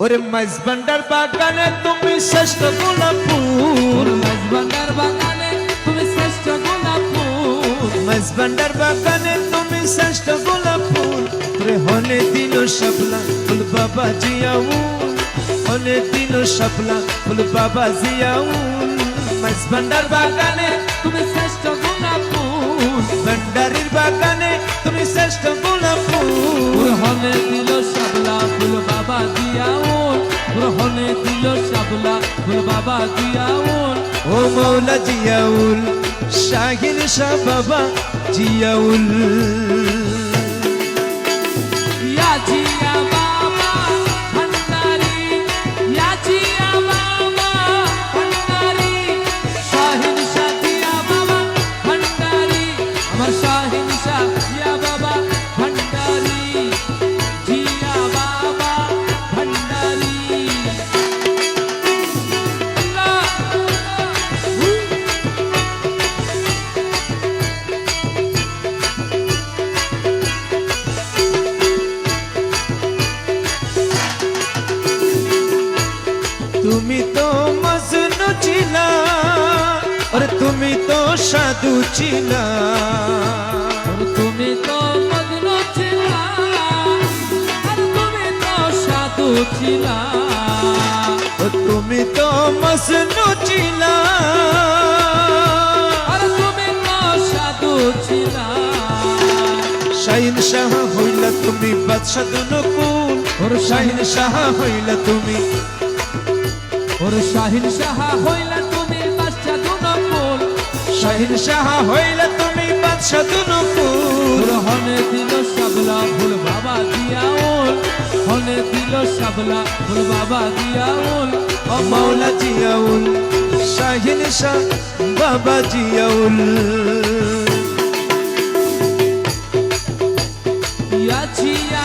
ওরে মাইজবান্ডার বাগানে তুমি শ্রেষ্ঠ গোলাপ ফুল মাঝবান্ডার বাগানে তুমি শ্রেষ্ঠ গোলাপ ফুল মাইজবান্ডার বাগানে তুমি শ্রেষ্ঠ গোলাপ ফুল ওরে হলে দিল শাপলা ফুল বাবা জিয়াউল হলে দিল শাপলা ফুল বাবা জিয়াউল মাইজবান্ডার বাগানে তুমি শ্রেষ্ঠ শাবলা ফুল বাবা দিয়াউল ও মৌলা জিয়াউল শাহিন শাহ তুমি তো মজনু ছিলা আর তুমি তো সাধু ছিলা তুমি তো মগ্ন ছিলা আর তুমি তো সাধু ছিলা তুমি তো মজনু ছিলা আর তুমি তো সাধু ছিলা শাহিন শাহ হইলা তুমি বাদশাহ দুনকুল। ওর শাহিন শাহ হইলা তুমি ওর শাহিন সাহা হইলা তুমি বাচ্চা দুনকুল শাহিন শাহ হইলা তুমি বাদশাহ দুনকুল হনে দিল সাবলা ফুল বাবা দিয়াউল হনে দিল সাবলা ফুল বাবা দিয়াউল ও মৌলা জিয়াউল শাহিন শাহ বাবা জিয়াউল ইয়া ছিয়া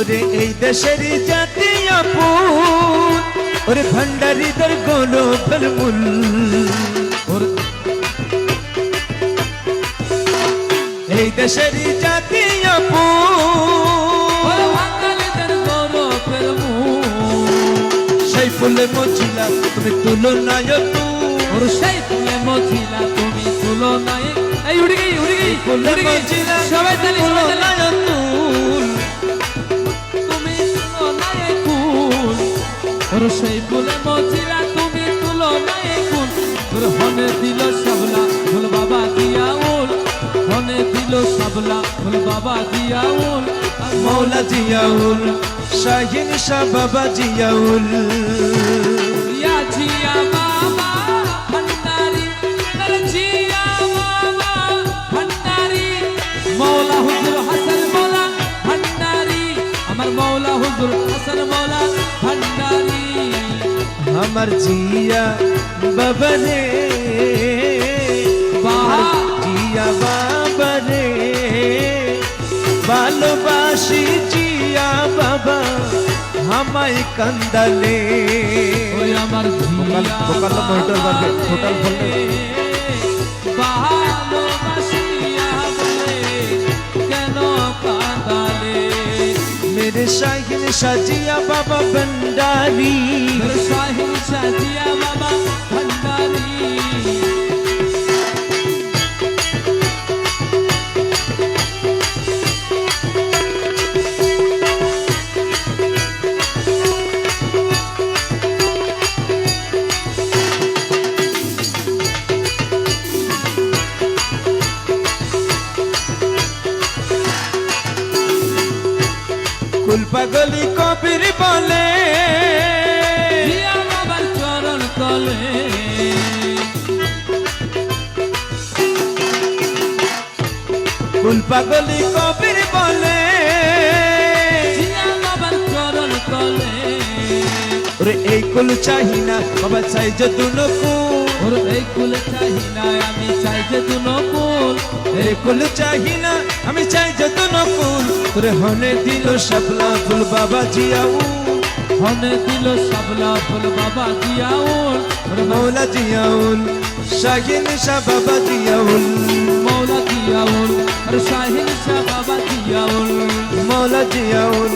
ওরে এই দেশের জাতীয় ফুল। ওরে ভান্ডারিদের গোলো বেলমুল ওর এই দেশের জাতীয় ওর ফুল সেই মজিলা তুমি তুলো নায় তু ওর সেই ফুলে মজিলা তুমি তুলো নাই এই উড়ে গই উড়ে গই ফুলে মজিলা সবাই তালি সবাই তুল। ওর সেই বলে মজিলা, তুমি তুলো নাই কুল তোর হনে দিল সাবলা ফুল বাবা দিয়াউল হনে দিল সাবলা ফুল বাবা দিয়াউল মৌলা জিয়াউল শাহিন শাহ বাবা জিয়াউল আমার জিয়া বাবা জিয়া বাবা ভালোবাসি জিয়া বাবা আমায় কান্দালে ওই আমার ভোকাল- ভোকাল মনিটর বললে। কেন কাঁদালে মেরে শাহিন সাজিয়া বাবা ভণ্ডারি। শাহিন সাজিয়া বাবা ভান্ডারি কুল পাগলি কবির বলে। জিয়া তলে। ফুল পাগলি কবির বলে। বাবার চরণ তলে। ওরে এই কুল চাহি না বাবা চাই যে দুনো কুল ওর এই কুল চাই না আমি চাই যে দু নকুল এই কুল চাহি না আমি চাই যে দুনো কুল তোরে হনে দিল শাপলা ফুল বাবা জিয়াউ হনে দিল সাবলা ফুল বাবা জিয়াউল। ওর মৌলা জিয়াউল, শাহিন শাহ বাবা জিয়াউল। মৌলা জিয়াউল, আর শাহিন শাহ বাবা জিয়াউল। মৌলা জিয়াউল,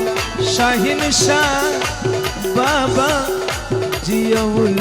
শাহিন শাহ বাবা জিয়াউল।